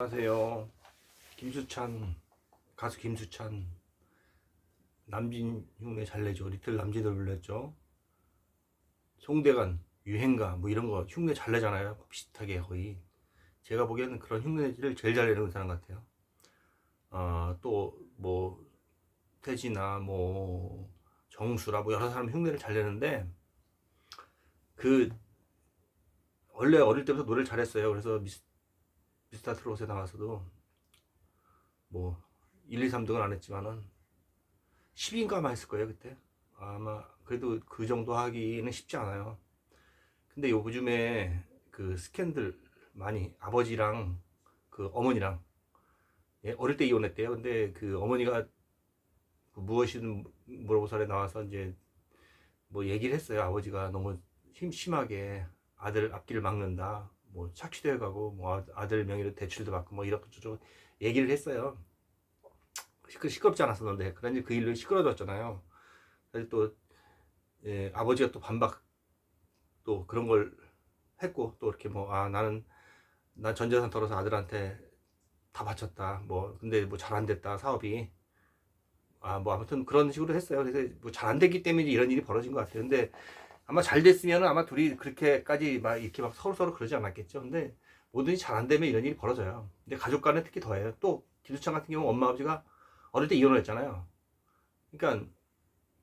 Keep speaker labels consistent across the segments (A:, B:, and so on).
A: 안녕하세요. 김수찬 가수 김수찬 남진 흉내 잘 내죠. 리틀 남진을 불렀죠. 송대관 유행가 뭐 이런 거 흉내 잘 내잖아요. 비슷하게 거의 제가 보기에는 그런 흉내를 제일 잘 내는 사람 같아요. 어 또뭐 태진아 뭐 정수라 뭐 여러 사람 흉내를 잘 내는데 그 원래 어릴 때부터 노래를 잘했어요. 그래서 미스 미스터 트롯에 나와서도. 뭐 1, 2, 3등은 안 했지만은 10인가만 했을 거예요 그때. 아마 그래도 그 정도 하기는 쉽지 않아요. 근데 요즘에 그 스캔들 많이 아버지랑 그 어머니랑 예, 어릴 때 이혼했대요. 근데 그 어머니가 그 무엇이든 물어보살에 나와서 이제 뭐 얘기를 했어요. 아버지가 너무 힘 심하게 아들 앞길을 막는다 뭐 착취도 해가고 뭐 아- 아들 명의로 대출도 받고 뭐 이렇게 저렇게 얘기를 했어요. 시끄, 시끄럽지 않았었는데 그런지 그 일로 시끄러졌잖아요. 그래서 또 예, 아버지가 또 반박 또 그런 걸 했고 또 이렇게 뭐 아 나는 난 전재산 털어서 아들한테 다 바쳤다. 뭐 근데 뭐 잘 안 됐다 사업이 아 뭐 아무튼 그런 식으로 했어요. 그래서 뭐 잘 안 됐기 때문에 이런 일이 벌어진 것 같아요. 근데 아마 잘 됐으면 아마 둘이 그렇게까지 막 이렇게 막 서로 서로 그러지 않았겠죠. 근데 뭐든지 잘 안 되면 이런 일이 벌어져요. 근데 가족 간에 특히 더해요. 또 김수찬 같은 경우 엄마 아버지가 어릴 때 이혼을 했잖아요. 그러니까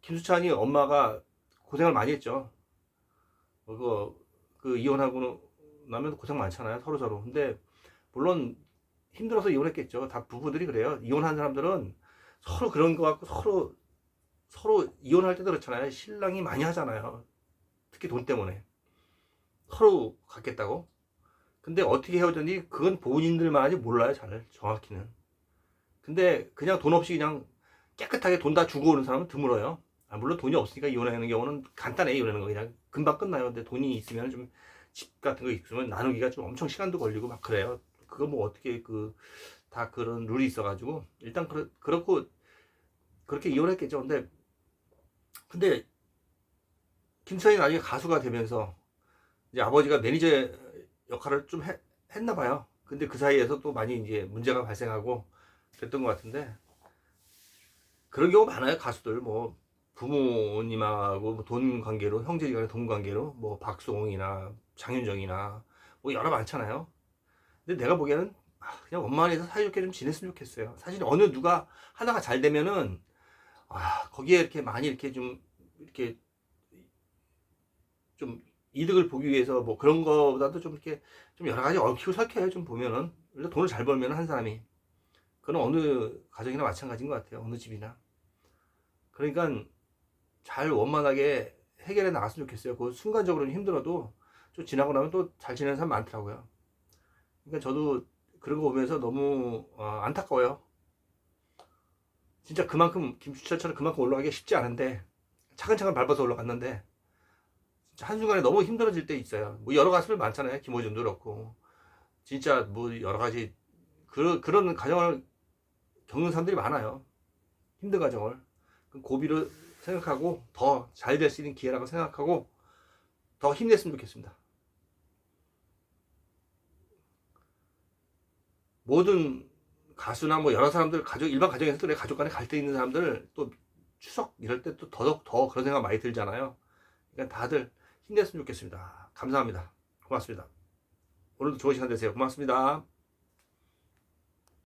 A: 김수찬이 엄마가 고생을 많이 했죠. 그거 그 이혼하고 나면 고생 많잖아요. 서로 서로. 근데 물론 힘들어서 이혼했겠죠. 다 부부들이 그래요. 이혼한 사람들은 서로 그런 거 갖고 서로 서로 이혼할 때도 그렇잖아요. 신랑이 많이 하잖아요. 특히 돈 때문에 서로 갖겠다고. 근데 어떻게 헤어졌는지 그건 본인들만 아직 몰라요. 잘 정확히는. 근데 그냥 돈 없이 그냥 깨끗하게 돈 다 주고 오는 사람은 드물어요. 아, 물론 돈이 없으니까 이혼하는 경우는 간단해 이혼하는 거 그냥 금방 끝나요. 근데 돈이 있으면 좀 집 같은 거 있으면 나누기가 좀 엄청 시간도 걸리고 막 그래요. 그거 뭐 어떻게 그 다 그런 룰이 있어가지고 일단 그렇, 그렇고 그렇게 이혼했겠죠. 근데 근데 김수현이 나중에 가수가 되면서 이제 아버지가 매니저 역할을 좀 해- 했나 봐요. 근데 그 사이에서 또 많이 이제 문제가 발생하고 그랬던 것 같은데 그런 경우 많아요. 가수들 뭐 부모님하고 뭐 돈 관계로 형제지간의 돈 관계로 뭐 박수홍이나 장윤정이나 뭐 여러 많잖아요. 근데 내가 보기에는 아, 그냥 원만해서 사이좋게 좀 지냈으면 좋겠어요. 사실 어느 누가 하나가 잘 되면은 아 거기에 이렇게 많이 이렇게 좀 이렇게 좀 이득을 보기 위해서 뭐 그런 거보다도 좀 이렇게 좀 여러 가지 얽히고 설켜요 좀 보면은. 원래 돈을 잘 벌면 한 사람이. 그건 어느 가정이나 마찬가지인 것 같아요 어느 집이나. 그러니까 잘 원만하게 해결해 나갔으면 좋겠어요. 그 순간적으로는 힘들어도 좀 지나고 나면 또 잘 지내는 사람 많더라고요. 그러니까 저도 그런 거 보면서 너무 어, 안타까워요. 진짜 그만큼 김수철처럼 그만큼 올라가기 쉽지 않은데 차근차근 밟아서 올라갔는데 한순간에 너무 힘들어질 때 있어요. 뭐 여러 가수들 많잖아요. 김호준도 그렇고. 진짜 뭐 여러 가지 그런 그런 가정을 겪는 사람들이 많아요. 힘든 가정을. 그 고비를 생각하고 더 잘 될 수 있는 기회라고 생각하고 더 힘냈으면 좋겠습니다. 모든 가수나 뭐 여러 사람들 가족 일반 가정에서 또내 가족 간에 갈등 있는 사람들 또 추석 이럴 때 또 더더욱 더 그런 생각 많이 들잖아요. 그러니까 다들 힘냈으면 좋겠습니다. 감사합니다. 고맙습니다. 오늘도 좋은 시간 되세요. 고맙습니다.